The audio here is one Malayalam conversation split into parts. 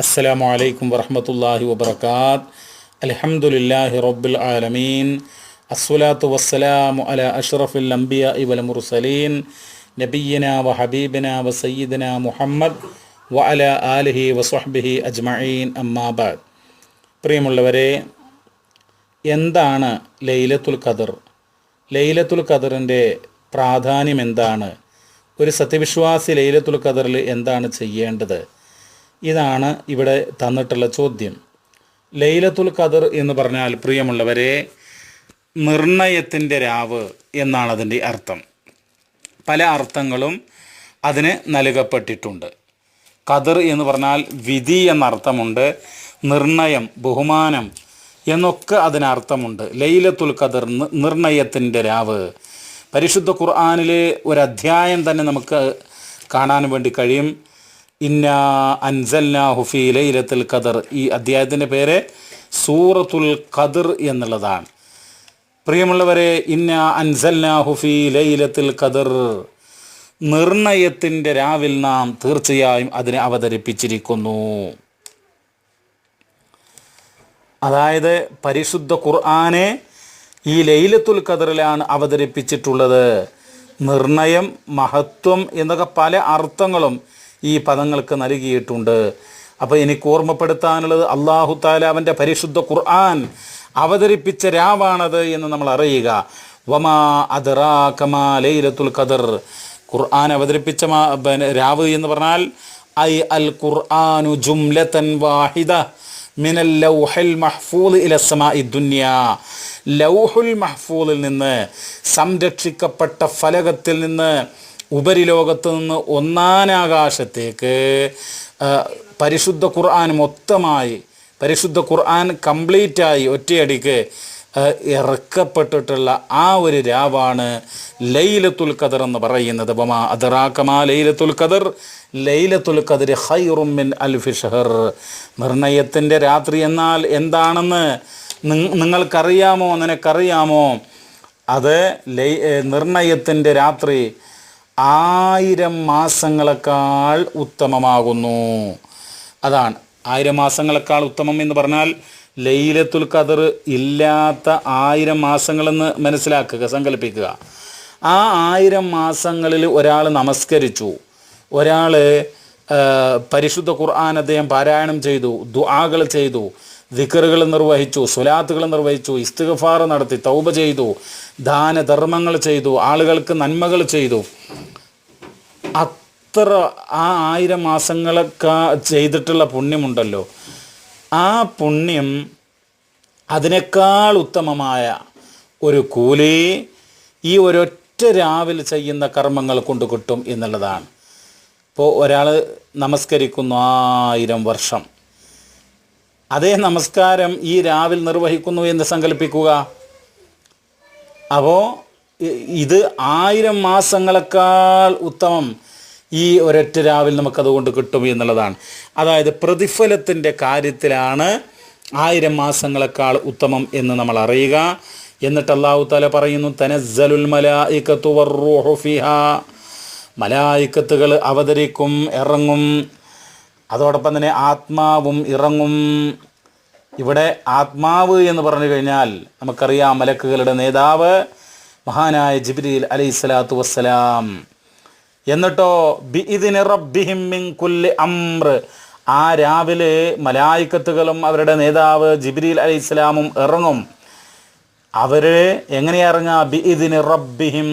അസ്സലാമു അലൈക്കും വറഹമത്തല്ലാഹി വബർക്കാത്ത് അലഹമുല്ലാഹി റബ്ബുൽ ആലമീൻ. അസ്വലാത്തു വസ്സലാമു അല അഷ്റഫുൽ അംബിയ ഇവൽ മുർസലീൻ. നബീന വ ഹബീബിന വ സയ്യിദിന മുഹമ്മദ് വ അല ആലിഹി വസ്വഹ്ബിഹി അജ്മഈൻ. അമ്മാബാദ് പ്രിയമുള്ളവരെ എന്താണ് ലൈലത്തുൽ ഖദർ? ലൈലത്തുൽ ഖദറിന്റെ പ്രാധാന്യം എന്താണ്? ഒരു സത്യവിശ്വാസി ലൈലത്തുൽ ഖദറിൽ എന്താണ് ചെയ്യേണ്ടത്? ഇതാണ് ഇവിടെ തന്നിട്ടുള്ള ചോദ്യം. ലൈലത്തുൽ ഖദർ എന്ന് പറഞ്ഞാൽ പ്രിയമുള്ളവരെ നിർണയത്തിന്റെ രാവ് എന്നാണ് അതിന്റെ അർത്ഥം. പല അർത്ഥങ്ങളും അതിന് നൽകപ്പെട്ടിട്ടുണ്ട്. ഖദർ എന്ന് പറഞ്ഞാൽ വിധി എന്നർത്ഥമുണ്ട് നിർണയം ബഹുമാനം എന്നൊക്കെ അതിനർത്ഥമുണ്ട്. ലൈലത്തുൽ ഖദർ നിർണയത്തിന്റെ രാവ്. പരിശുദ്ധ ഖുർആാനിലെ ഒരു അധ്യായം തന്നെ നമുക്ക് കാണാൻ വേണ്ടി കഴിയും. ഇന്ന അൻസൽന ലൈലത്തുൽ ഖദർ. ഈ അധ്യായത്തിന്റെ പേര് സൂറത്തുൽ ഖദർ എന്നുള്ളതാണ്. പ്രിയമുള്ളവരെ ഇന്ന അൻസൽന ഹുഫി ലൈലത്തുൽ ഖദർ. നിർണയത്തിന്റെ രാവിൽ നാം തീർച്ചയായും അതിനെ അവതരിപ്പിച്ചിരിക്കുന്നു. അതായത് പരിശുദ്ധ ഖുർആനെ ഈ ലൈലത്തുൽ ഖദറിലാണ് അവതരിപ്പിച്ചിട്ടുള്ളത്. നിർണയം മഹത്വം എന്നൊക്കെ പല അർത്ഥങ്ങളും ഈ പദങ്ങൾക്ക് നൽകിയിട്ടുണ്ട്. അപ്പോൾ എനിക്ക് ഓർമ്മപ്പെടുത്താനുള്ളത് അള്ളാഹു താല പരിശുദ്ധ ഖുർആൻ അവതരിപ്പിച്ച രാവാണത് എന്ന് നമ്മൾ അറിയുക. വമാ അദറാ കമാ ലൈലത്തുൽ ഖദർ. ഖുർആൻ അവതരിപ്പിച്ച രാവ് എന്ന് പറഞ്ഞാൽ ഐ അൽ ഖുർആനു ജുംലത്തൻ വാഹിദ മിനൽ ലൗഹൽ മഹ്ഫൂദ് ഇല സമാഇ ദുനിയ. ലൗഹുൽ മഹ്ഫൂദിൽ നിന്ന് സംരക്ഷിക്കപ്പെട്ട ഫലകത്തിൽ നിന്ന് ഉപരിലോകത്ത് നിന്ന് ഒന്നാനാകാശത്തേക്ക് പരിശുദ്ധ ഖുർആൻ മൊത്തമായി പരിശുദ്ധ ഖുർആൻ കംപ്ലീറ്റായി ഒറ്റയടിക്ക് ഇറക്കപ്പെട്ടിട്ടുള്ള ആ ഒരു രാവാണ് ലൈലത്തുൽ ഖദർ എന്ന് പറയുന്നത്. ബമാ അദറാക്കമാ ലൈലത്തുൽ ഖദർ? ലൈലത്തുൽ ഖദർ ഹൈറുമിൻ അൽഫി ഷഹർ. നിർണയത്തിന്റെ രാത്രി എന്നാൽ എന്താണെന്ന് നിങ്ങ- നിങ്ങൾക്കറിയാമോ? നിനക്കറിയാമോ? അത് ലൈ നിർണയത്തിന്റെ രാത്രി ആയിരം മാസങ്ങളെക്കാൾ ഉത്തമമാകുന്നു. അതാണ്. ആയിരം മാസങ്ങളെക്കാൾ ഉത്തമം എന്ന് പറഞ്ഞാൽ ലൈലത്തുൽ ഖദർ ഇല്ലാത്ത ആയിരം മാസങ്ങളെന്ന് മനസ്സിലാക്കുക സങ്കല്പിക്കുക. ആ ആയിരം മാസങ്ങളിൽ ഒരാൾ നമസ്കരിച്ചു. ഒരാൾ പരിശുദ്ധ ഖുർആൻ അദ്ദേഹം പാരായണം ചെയ്തു ദുആകൾ ചെയ്തു ദിക്കറുകൾ നിർവഹിച്ചു സുലാത്തുകൾ നിർവഹിച്ചു ഇസ്തിഗഫാർ നടത്തി തൗബ ചെയ്തു ദാനധർമ്മങ്ങൾ ചെയ്തു ആളുകൾക്ക് നന്മകൾ ചെയ്തു. അത്ര ആ ആയിരം മാസങ്ങളൊക്കെ ചെയ്തിട്ടുള്ള പുണ്യമുണ്ടല്ലോ. ആ പുണ്യം അതിനേക്കാൾ ഉത്തമമായ ഒരു കൂലി ഈ ഒരൊറ്റ രാവിലെ ചെയ്യുന്ന കർമ്മങ്ങൾ കൊണ്ട് കിട്ടും എന്നുള്ളതാണ്. ഇപ്പോൾ ഒരാൾ നമസ്കരിക്കുന്നു ആയിരം വർഷം. അതേ നമസ്കാരം ഈ രാവിൽ നിർവഹിക്കുന്നു എന്ന് സങ്കല്പിക്കുക. അപ്പോൾ ഇത് ആയിരം മാസങ്ങളെക്കാൾ ഉത്തമം ഈ ഒരൊറ്റ രാവിൽ നമുക്കതുകൊണ്ട് കിട്ടും എന്നുള്ളതാണ്. അതായത് പ്രതിഫലത്തിന്റെ കാര്യത്തിലാണ് ആയിരം മാസങ്ങളെക്കാൾ ഉത്തമം എന്ന് നമ്മൾ അറിയുക. എന്നിട്ട് അള്ളാഹു താല പറയുന്നു തനസ്സലുൽ മലായിക്കത്തു വർറൂഹു ഫിഹാ. മലായിക്കത്തുകൾ അവതരിക്കും ഇറങ്ങും. അതോടൊപ്പം തന്നെ ആത്മാവും ഇറങ്ങും. ഇവിടെ ആത്മാവ് എന്ന് പറഞ്ഞു കഴിഞ്ഞാൽ നമുക്കറിയാം മലക്കുകളുടെ നേതാവ് മഹാനായ ജിബ്രീൽ അലൈഹി സ്വലാത്തു വസ്സലാം. എന്നിട്ടോ അമ്ര ആ രാവിലെ മലായിക്കത്തുകളും അവരുടെ നേതാവ് ജിബ്രീൽ അലൈഹി സ്വലാമും ഇറങ്ങും. അവരെ എങ്ങനെയാ ഇറങ്ങാ? ബി റബ്ബിഹിം.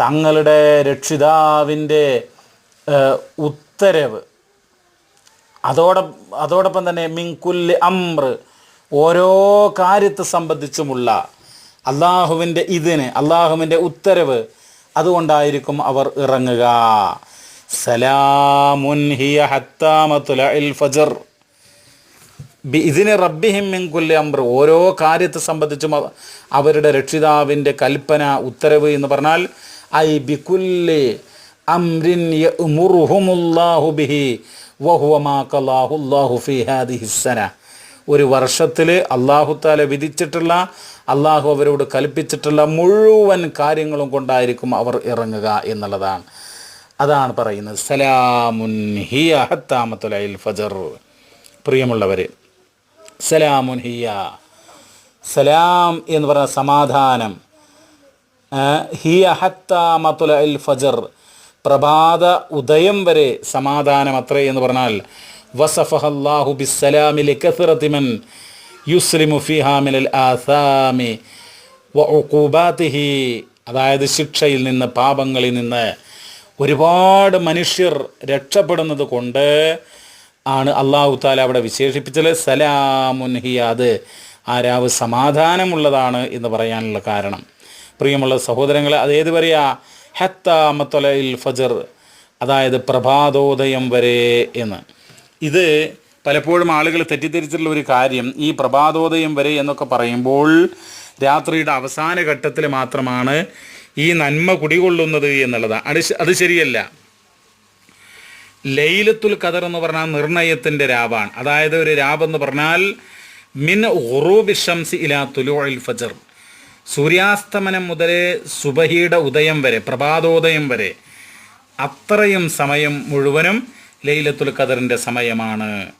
തങ്ങളുടെ രക്ഷിതാവിന്റെ ഉത്തരവ്. അതോടെ അതോടൊപ്പം തന്നെ മിങ്കുൽ അമ്ര ഓരോ കാര്യത്തെ സംബന്ധിച്ചുമുള്ള അള്ളാഹുവിന്റെ ഇതിന് അള്ളാഹുവിന്റെ ഉത്തരവ് അതുകൊണ്ടായിരിക്കും അവർ ഇറങ്ങുക. സലാമുൻ ഹിയ ഹത്താമത്തുൽ ഫജർ. ഇതിന് റബ്ബിഹിം മിൻകുല്li അംർ. ഓരോ കാര്യത്തെ സംബന്ധിച്ചും അവരുടെ രക്ഷിതാവിന്റെ കൽപ്പന ഉത്തരവ് എന്ന് പറഞ്ഞാൽ ഐ ബികുല്ലി അംരിൻ ബിഹി വഹുവ മാ ഖലാഹു ഫീ ഹാദിഹി ഒരു വർഷത്തിൽ അള്ളാഹുത്താല വിധിച്ചിട്ടുള്ള അള്ളാഹു അവരോട് കൽപ്പിച്ചിട്ടുള്ള മുഴുവൻ കാര്യങ്ങളും കൊണ്ടായിരിക്കും അവർ ഇറങ്ങുക എന്നുള്ളതാണ്. അതാണ് പറയുന്നത്. സലാമുൻ ഹിയ ഹത്താമത്തുലയിൽ ഫജർ. പ്രിയമുള്ളവർ സലാമുൻ ഹിയ. സലാം എന്ന് പറഞ്ഞ സമാധാനം. ഹിയ ഹത്താമത്തുലയിൽ ഫജർ. പ്രഭാത ഉദയം വരെ സമാധാനം അത്രേ എന്ന് പറഞ്ഞാൽ വസഫഹല്ലാഹു ബിസ്സലാമിലെ കഥറത്തിമൻ യുസ്ലിമു ഫിഹാമിൽ ആസാമി വ ഉഖൂബാത്തിഹി അതായത് ശിക്ഷയിൽ നിന്ന് പാപങ്ങളിൽ നിന്ന് ഒരുപാട് മനുഷ്യർ രക്ഷപ്പെടുന്നത് കൊണ്ട് ആണ് അള്ളാഹു താല അവിടെ വിശേഷിപ്പിച്ചത്. സലാമുൻ ഹിയ അത് ആ രാവ് സമാധാനമുള്ളതാണ് എന്ന് പറയാനുള്ള കാരണം. പ്രിയമുള്ള സഹോദരങ്ങളെ അതേത് പറയാ ഹത്താമത്തൊലയിൽ ഫജർ അതായത് പ്രഭാതോദയം വരെ എന്ന്. ഇത് പലപ്പോഴും ആളുകൾ തെറ്റിദ്ധരിച്ചിട്ടുള്ള ഒരു കാര്യം ഈ പ്രഭാതോദയം വരെ എന്നൊക്കെ പറയുമ്പോൾ രാത്രിയുടെ അവസാന ഘട്ടത്തിൽ മാത്രമാണ് ഈ നന്മ കുടികൊള്ളുന്നത് എന്നുള്ളതാണ് അത് അത് ശരിയല്ല. ലൈലത്തുൽ ഖദർ എന്ന് പറഞ്ഞാൽ നിർണയത്തിന്റെ രാവാണ്. അതായത് ഒരു രാവെന്ന് പറഞ്ഞാൽ മിൻ ഉറൂബിഷംസ് ഇലാ തുലുൽ ഫജർ. സൂര്യാസ്തമനം മുതൽ സുബഹിയുടെ ഉദയം വരെ പ്രഭാതോദയം വരെ അത്രയും സമയം മുഴുവനും ലൈലത്തുൽ ഖദറിന്റെ സമയമാണ്.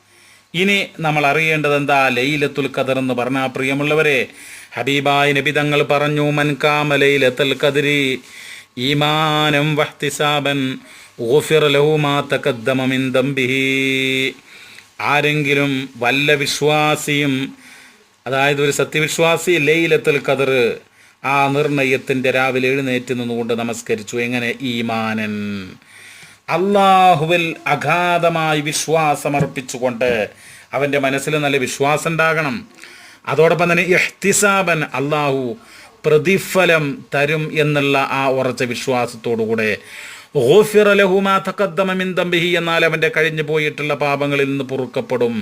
ഇനി നമ്മൾ അറിയേണ്ടത് എന്താ? ലൈലത്തുൽ ഖദർ എന്ന് പറഞ്ഞാൽ പ്രിയമുള്ളവരെ ഹബീബായ നബി തങ്ങൾ പറഞ്ഞു മൻകാമ ലൈലത്തുൽ ഖദരി ഈമാനം വഹ്തിസാബൻ ആരെങ്കിലും വല്ല വിശ്വാസിയും അതായത് ഒരു സത്യവിശ്വാസി ലൈലത്തുൽ ഖദർ ആ നിർണയത്തിന്റെ രാവിലെ എഴുന്നേറ്റ് നിന്നുകൊണ്ട് നമസ്കരിച്ചു. എങ്ങനെ? ഈമാനൻ. അള്ളാഹുവിൽ അഗാധമായി വിശ്വാസമർപ്പിച്ചുകൊണ്ട് അവന്റെ മനസ്സിൽ നല്ല വിശ്വാസം ഉണ്ടാകണം അതോടൊപ്പം തന്നെ ഇഹ്തിസാബൻ അള്ളാഹു പ്രതിഫലം തരും എന്നുള്ള ആ ഉറച്ച വിശ്വാസത്തോടുകൂടെ ഓഫിറലഹുമാ ലഹു തമ്പിഹി എന്നാൽ അവന്റെ കഴിഞ്ഞു പോയിട്ടുള്ള പാപങ്ങളിൽ നിന്ന് പൊറുക്കപ്പെടും.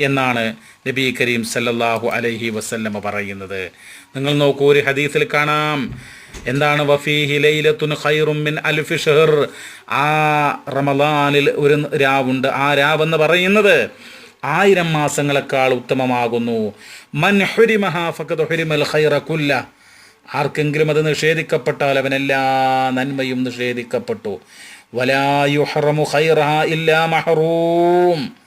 എന്നാണ് നബി കരീം സല്ലല്ലാഹു അലൈഹി വസല്ലമ പറയുന്നത്. നിങ്ങൾ നോക്കൂ ഒരു ഹദീസിൽ കാണാം. എന്താണ്? വഫീഹി ലൈലത്തുൻ ഖൈറും മിൻ അൽഫി ഷഹർ. ആ റമദാനിൽ ഒരു രാവുണ്ട്. ആ രാവെന്ന് പറയുന്നത് ആയിരം മാസങ്ങളെക്കാൾ ഉത്തമമാകുന്നു. മൻ ഹുരിമഹ ഫഖദ് ഹുരിമൽ ആർക്കെങ്കിലും അത് നിഷേധിക്കപ്പെട്ടാൽ അവൻ എല്ലാ നന്മയും നിഷേധിക്കപ്പെട്ടു. വലായുഹറമു ഖൈറഹ ഇല്ലാ മഹറൂം.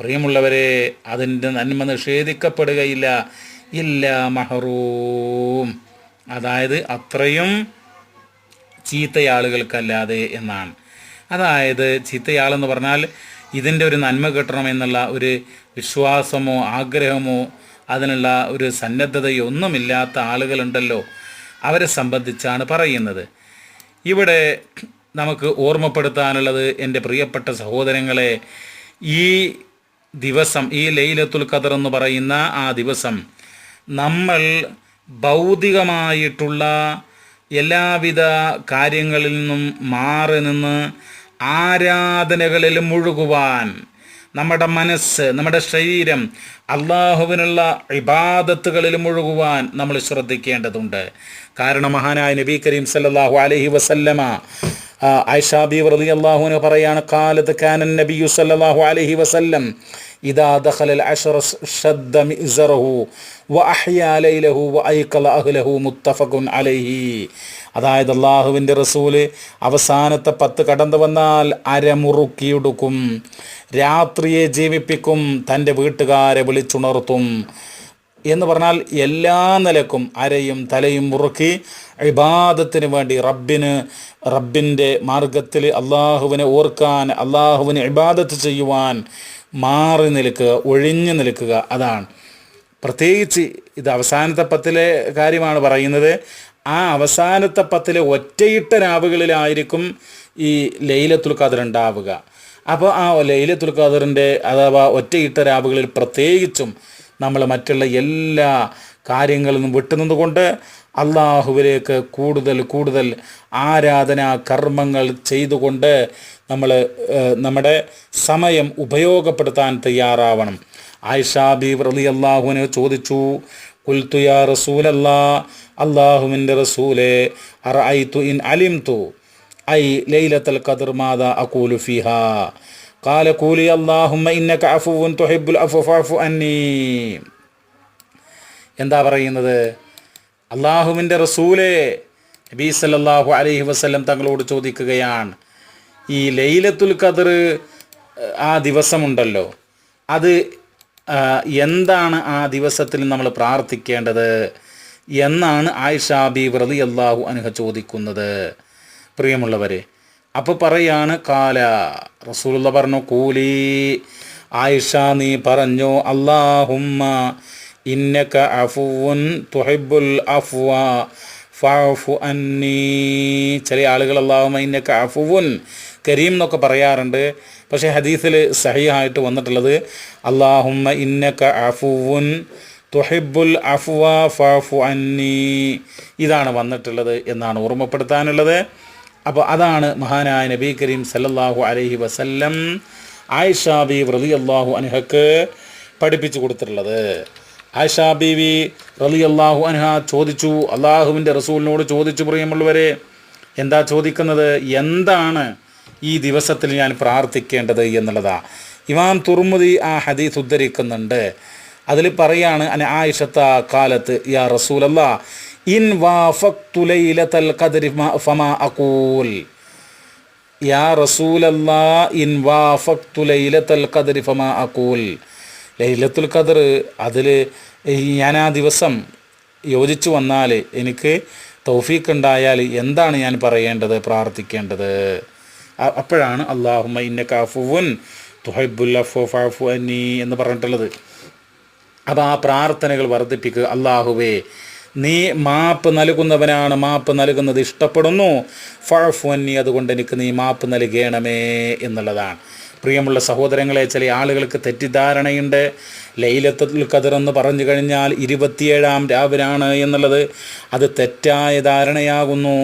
പ്രിയമുള്ളവരെ അതിന്റെ നന്മ നിഷേധിക്കപ്പെടുകയില്ല. ഇല്ല മഹറൂം. അതായത് അത്രയും ചീത്തയാളുകൾക്കല്ലാതെ എന്നാണ്. അതായത് ചീത്തയാളെന്ന് പറഞ്ഞാൽ ഇതിന്റെ ഒരു നന്മ കിട്ടണമെന്നുള്ള ഒരു വിശ്വാസമോ ആഗ്രഹമോ അതിനുള്ള ഒരു സന്നദ്ധതയോ ഒന്നുമില്ലാത്ത ആളുകളുണ്ടല്ലോ. അവരെ സംബന്ധിച്ചാണ് പറയുന്നത്. ഇവിടെ നമുക്ക് ഓർമ്മപ്പെടുത്താനുള്ളത് എന്റെ പ്രിയപ്പെട്ട സഹോദരങ്ങളെ ഈ ദിവസം ഈ ലൈലത്തുൽ ഖദർ എന്ന് പറയുന്ന ആ ദിവസം നമ്മൾ ഭൗതികമായിട്ടുള്ള എല്ലാവിധ കാര്യങ്ങളിൽ നിന്നും മാറി നിന്ന് ആരാധനകളിൽ മുഴുകുവാൻ നമ്മുടെ മനസ്സ് നമ്മുടെ ശരീരം അള്ളാഹുവിനുള്ള ഇബാദത്തുകളിൽ മുഴുകുവാൻ നമ്മൾ ശ്രദ്ധിക്കേണ്ടതുണ്ട്. കാരണം മഹാനായ നബി കരീം സല്ലാഹു അലഹി വസല്ലമ ഐഷാബി റളി അള്ളാഹുവിന് പറയാണ് കാലത്ത് കാനൻ നബിയു സല്ലാഹു അലഹി വസല്ലം ഇദാ ദഖലൽ അശ്റ ഷദ്ദ വ അഹ്യാ ലൈലഹു വഅയ്ഖല അഹ്ലഹു മുത്തഫഖുൻ അലൈഹി അതായത് അള്ളാഹുവിന്റെ റസൂൽ അവസാനത്തെ പത്ത് കടന്നു വന്നാൽ അരമുറുക്കിയെടുക്കും. രാത്രിയെ ജീവിപ്പിക്കും തന്റെ വീട്ടുകാരെ വിളിച്ചുണർത്തും എന്ന് പറഞ്ഞാൽ എല്ലാ നിലക്കും അരയും തലയും മുറുക്കി ഇബാദത്തിന് വേണ്ടി റബ്ബിന് റബ്ബിന്റെ മാർഗത്തിൽ അള്ളാഹുവിനെ ഓർക്കാൻ അള്ളാഹുവിനെ ഇബാദത്ത് ചെയ്യുവാൻ മാറി നിൽക്കുക ഒഴിഞ്ഞു നിൽക്കുക അതാണ്. പ്രത്യേകിച്ച് ഇത് അവസാനത്തെ പത്തിലെ കാര്യമാണ് പറയുന്നത്. ആ അവസാനത്തെ പത്തിലെ ഒറ്റയിട്ട രാവുകളിലായിരിക്കും ഈ ലൈലത്തുൽ ഖദർ ഉണ്ടാവുക. അപ്പോൾ ആ ലൈലത്തുൽ ഖദറിന്റെ അഥവാ ഒറ്റയിട്ട രാവുകളിൽ പ്രത്യേകിച്ചും നമ്മൾ മറ്റുള്ള എല്ലാ കാര്യങ്ങളിൽ നിന്നും വിട്ടുനിന്നുകൊണ്ട് അള്ളാഹുവിലേക്ക് കൂടുതൽ കൂടുതൽ ആരാധന കർമ്മങ്ങൾ ചെയ്തുകൊണ്ട് നമ്മൾ നമ്മുടെ സമയം ഉപയോഗപ്പെടുത്താൻ തയ്യാറാവണം ആയിഷ ബീബ് റലി അള്ളാഹുവിനെ ചോദിച്ചു കുൽത്തു യാ റസൂലല്ലാ അള്ളാഹുവിൻ്റെ റസൂലെ അറഅയ്തു ഇൻ അലിംതു ഐ ലൈലത്തുൽ ഖദർ മാദാ അഖൂലു ഫിഹാ قال قولي اللهم إنك عفو تحب العفو فاعف عني എന്താ പറയുന്നത് അള്ളാഹുവിൻ്റെ റസൂലെ നബീ സല്ലല്ലാഹു അലൈഹി വസല്ലം തങ്ങളോട് ചോദിക്കുകയാണ് ഈ ലൈലത്തുൽ ഖദർ ആ ദിവസമുണ്ടല്ലോ. അത് എന്താണ് ആ ദിവസത്തിൽ നമ്മൾ പ്രാർത്ഥിക്കേണ്ടത് എന്നാണ് ആയിഷ ബി വ്രതി അള്ളാഹു അനുഹ ചോദിക്കുന്നത്. പ്രിയമുള്ളവരെ അപ്പോൾ പറയാണ് കാല റസൂലുള്ള പറഞ്ഞു കൂലി ആയിഷ നീ പറഞ്ഞു അള്ളാഹുമ്മ ഇന്നക അഫുവുൻ തുഹിബുൽ അഫ്വ ഫു അന്നീ. ചില ആളുകൾ അള്ളാഹുമ്മ ഇന്നക അഫുവുൻ കരീം എന്നൊക്കെ പറയാറുണ്ട്. പക്ഷേ ഹദീസിൽ സഹിയായിട്ട് വന്നിട്ടുള്ളത് അള്ളാഹുമ്മ ഇന്നക്ക അഫുവുൻ തുഹിബുൽ അഫ്വ ഫാഫു അന്നി. ഇതാണ് വന്നിട്ടുള്ളത് എന്നാണ് ഓർമ്മപ്പെടുത്താനുള്ളത്. അപ്പോൾ അതാണ് മഹാനായ നബി കരീം സല്ലല്ലാഹു അലൈഹി വസല്ലം ആയിഷ ബി റലി അള്ളാഹു അൻഹക്ക് പഠിപ്പിച്ചു കൊടുത്തിട്ടുള്ളത്. ആയിഷ ബീവി റലി അള്ളാഹു അൻഹ ചോദിച്ചു അള്ളാഹുവിന്റെ റസൂലിനോട് ചോദിച്ചു പ്രിയമുള്ളവരെ എന്താ ചോദിക്കുന്നത്? എന്താണ് ഈ ദിവസത്തിൽ ഞാൻ പ്രാർത്ഥിക്കേണ്ടത് എന്നുള്ളതാണ് ഇമാം തുർമുദി ആ ഹദീസ് ഉദ്ധരിക്കുന്നുണ്ട്. അതിൽ പറയാണ് അന ആയിഷത്ത കാലത്ത് യാ റസൂലല്ല ഇൻ വാഫക്തു ലൈലത്തൽ ഖദ്രി ഫമ- അഖൂൽ. യാ റസൂലല്ലാ ഇൻ വാഫക്തു ലൈലത്തൽ ഖദ്രി ഫമാ അഖൂൽ. ലൈലത്തുൽ ഖദർ അതിൽ ഞാൻ ആ ദിവസം യോജിച്ചു വന്നാൽ എനിക്ക് തൗഫീഖ് ഉണ്ടായാൽ എന്താണ് ഞാൻ പറയേണ്ടത് പ്രാർത്ഥിക്കേണ്ടത്? അപ്പോഴാണ് അള്ളാഹുമ ഇന്ന കാഫുവുൻ തുഹൈബുൽ അനി എന്ന് പറഞ്ഞിട്ടുള്ളത്. അപ്പോൾ ആ പ്രാർത്ഥനകൾ വർദ്ധിപ്പിക്കുക. അള്ളാഹുവേ നീ മാപ്പ് നൽകുന്നവനാണ് മാപ്പ് നൽകുന്നത് ഇഷ്ടപ്പെടുന്നു. ഫഴഫുന്നി അതുകൊണ്ട് എനിക്ക് നീ മാപ്പ് നൽകണമേ എന്നുള്ളതാണ്. പ്രിയമുള്ള സഹോദരങ്ങളെ ചില ആളുകൾക്ക് തെറ്റിദ്ധാരണയുണ്ട്. ലൈലത്തുൽ ഖദർ എന്ന് പറഞ്ഞു കഴിഞ്ഞാൽ ഇരുപത്തിയേഴാം രാവിലാണ് എന്നുള്ളത്. അത് തെറ്റായ ധാരണയാകുന്നു.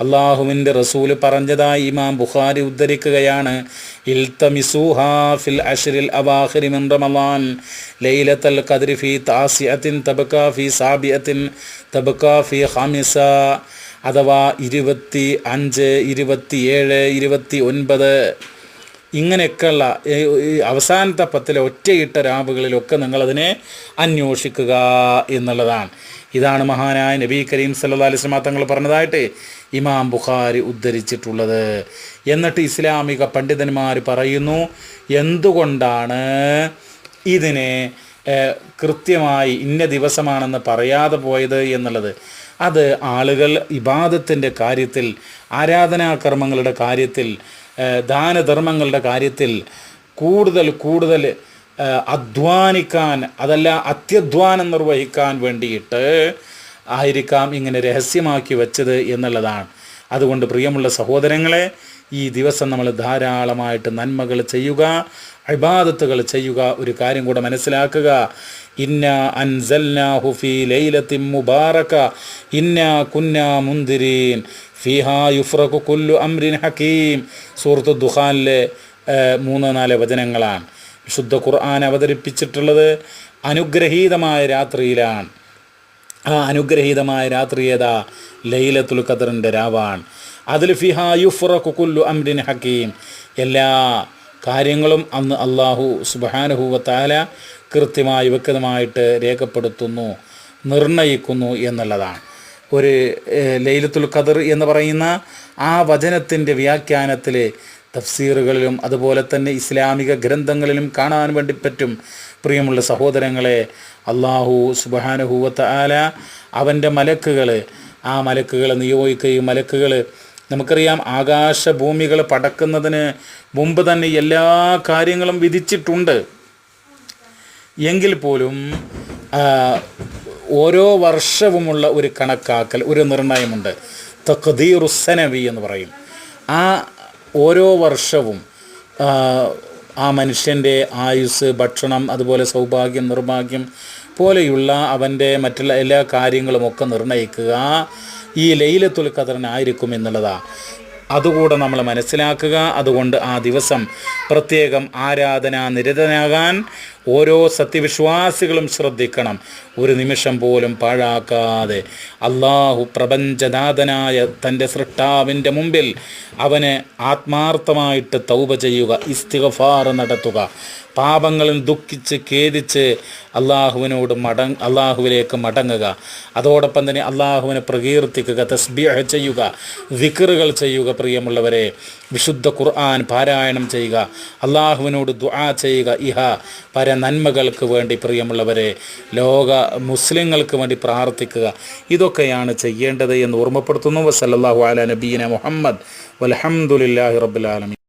അള്ളാഹുവിന്റെ റസൂൽ പറഞ്ഞതായി ഇമാം ബുഖാരി ഉദ്ധരിക്കുകയാണ്. ഫിൽ അഷ്രിൽ മിൻ ലൈലത്തൽ ഖദ്രി ഫി സാബിയത്തിൻ ഫി ഖാമിസ. അഥവാ ഇരുപത്തി അഞ്ച് ഇരുപത്തിയേഴ് ഇരുപത്തി ഒൻപത് ഇങ്ങനെയൊക്കെയുള്ള അവസാനത്തെ പത്തിലെ ഒറ്റയിട്ട രാവുകളിലൊക്കെ നിങ്ങളതിനെ അന്വേഷിക്കുക എന്നുള്ളതാണ്. ഇതാണ് മഹാനായ നബി കരീം സല്ലാ അലിസ്ലാം തങ്ങൾ പറഞ്ഞതായിട്ട് ഇമാം ബുഖാരി ഉദ്ധരിച്ചിട്ടുള്ളത്. എന്നിട്ട് ഇസ്ലാമിക പണ്ഡിതന്മാർ പറയുന്നു എന്തുകൊണ്ടാണ് ഇതിനെ കൃത്യമായി ഇന്ന ദിവസമാണെന്ന് പറയാതെ പോയത് എന്നുള്ളത്? അത് ആളുകൾ ഇബാദത്തിന്റെ കാര്യത്തിൽ ആരാധനാകർമ്മങ്ങളുടെ കാര്യത്തിൽ ദാനധർമ്മങ്ങളുടെ കാര്യത്തിൽ കൂടുതൽ കൂടുതൽ അധ്വാനിക്കാൻ അതല്ല അത്യധ്വാനം നിർവഹിക്കാൻ വേണ്ടിയിട്ട് ആയിരിക്കാം ഇങ്ങനെ രഹസ്യമാക്കി വെച്ചത് എന്നുള്ളതാണ്. അതുകൊണ്ട് പ്രിയമുള്ള സഹോദരങ്ങളെ ഈ ദിവസം നമ്മൾ ധാരാളമായിട്ട് നന്മകൾ ചെയ്യുക. ഇബാദത്തുകൾ ചെയ്യുക ഒരു കാര്യം കൂടെ മനസ്സിലാക്കുക. ഇന്ന അൻസൽനാഹു ഹുഫി ലൈലത്തി മുബാറക ഇന്ന കുന്ന മുന്തിരീൻ ഫിഹാ യുഫ്രഖു കുല്ലു അംരിൻ ഹക്കീം. സൂറത്ത് ദുഹാനിലെ മൂന്ന് നാല് വചനങ്ങളാണ്. വിശുദ്ധ ഖുർആൻ അവതരിപ്പിച്ചിട്ടുള്ളത് അനുഗ്രഹീതമായ രാത്രിയിലാണ്. ആ അനുഗ്രഹീതമായ രാത്രി ഏതാ? ലൈലത്തുൽ ഖദറിന്റെ രാവാണ്. അതിൽ ഫിഹാ യുഫ്രഖു കുല്ലു അംരിൻ ഹക്കീം. എല്ലാ കാര്യങ്ങളും അന്ന് അള്ളാഹു സുബാനുഹൂവത്താല കൃത്യമായി വ്യക്തമായിട്ട് രേഖപ്പെടുത്തുന്നു നിർണയിക്കുന്നു എന്നുള്ളതാണ്. ഒരു ലൈലത്തുൽ ഖദർ എന്ന് പറയുന്ന ആ വചനത്തിന്റെ വ്യാഖ്യാനത്തിൽ തഫ്സീറുകളിലും അതുപോലെ തന്നെ ഇസ്ലാമിക ഗ്രന്ഥങ്ങളിലും കാണാൻ വേണ്ടി പറ്റും. പ്രിയമുള്ള സഹോദരങ്ങളെ അള്ളാഹു സുബാനുഹൂവത്ത ആല അവന്റെ മലക്കുകൾ ആ മലക്കുകളെ നിയോഗിക്കുകയും മലക്കുകൾ നമുക്കറിയാം ആകാശഭൂമികൾ പടക്കുന്നതിന് മുമ്പ് തന്നെ എല്ലാ കാര്യങ്ങളും വിധിച്ചിട്ടുണ്ട്. എങ്കിൽ പോലും ഓരോ വർഷവുമുള്ള ഒരു കണക്കാക്കൽ ഒരു നിർണയമുണ്ട്. തഖദീറുസനവി എന്ന് പറയും. ആ ഓരോ വർഷവും ആ, മനുഷ്യന്റെ ആയുസ് ഭക്ഷണം അതുപോലെ സൗഭാഗ്യം നിർഭാഗ്യം പോലെയുള്ള അവന്റെ മറ്റുള്ള എല്ലാ കാര്യങ്ങളുമൊക്കെ നിർണയിക്കുക ഈ ലൈലത്തുൽ ഖദറിനായിരിക്കും എന്നുള്ളതാണ് അതുകൂടെ നമ്മൾ മനസ്സിലാക്കുക. അതുകൊണ്ട് ആ ദിവസം പ്രത്യേകം ആരാധന നിരതനാകാൻ ഓരോ സത്യവിശ്വാസികളും ശ്രദ്ധിക്കണം. ഒരു നിമിഷം പോലും പാഴാക്കാതെ. അള്ളാഹു പ്രപഞ്ചനാഥനായ തന്റെ സൃഷ്ടാവിന്റെ മുമ്പിൽ അവനെ ആത്മാർത്ഥമായിട്ട് തൗപ ചെയ്യുക ഇസ്തിഗഫാർ നടത്തുക. പാപങ്ങളിൽ ദുഃഖിച്ച് ഖേദിച്ച് അള്ളാഹുവിനോട് മട അള്ളാഹുവിലേക്ക് മടങ്ങുക. അതോടൊപ്പം തന്നെ അള്ളാഹുവിനെ പ്രകീർത്തിക്കുക തസ്ബീഹ് ചെയ്യുക വിക്കറുകൾ ചെയ്യുക പ്രിയമുള്ളവരെ. വിശുദ്ധ ഖുർആൻ പാരായണം ചെയ്യുക അള്ളാഹുവിനോട് ദുആ ചെയ്യുക ഇഹ പര നന്മകൾക്ക് വേണ്ടി പ്രിയമുള്ളവരെ ലോക മുസ്ലിങ്ങൾക്ക് വേണ്ടി പ്രാർത്ഥിക്കുക. ഇതൊക്കെയാണ് ചെയ്യേണ്ടത് എന്ന് ഓർമ്മപ്പെടുത്തുന്നു. വസല്ലാഹു അല നബീന മുഹമ്മദ്. വലഹമുല്ലാഹി റബ്ബുലാലമി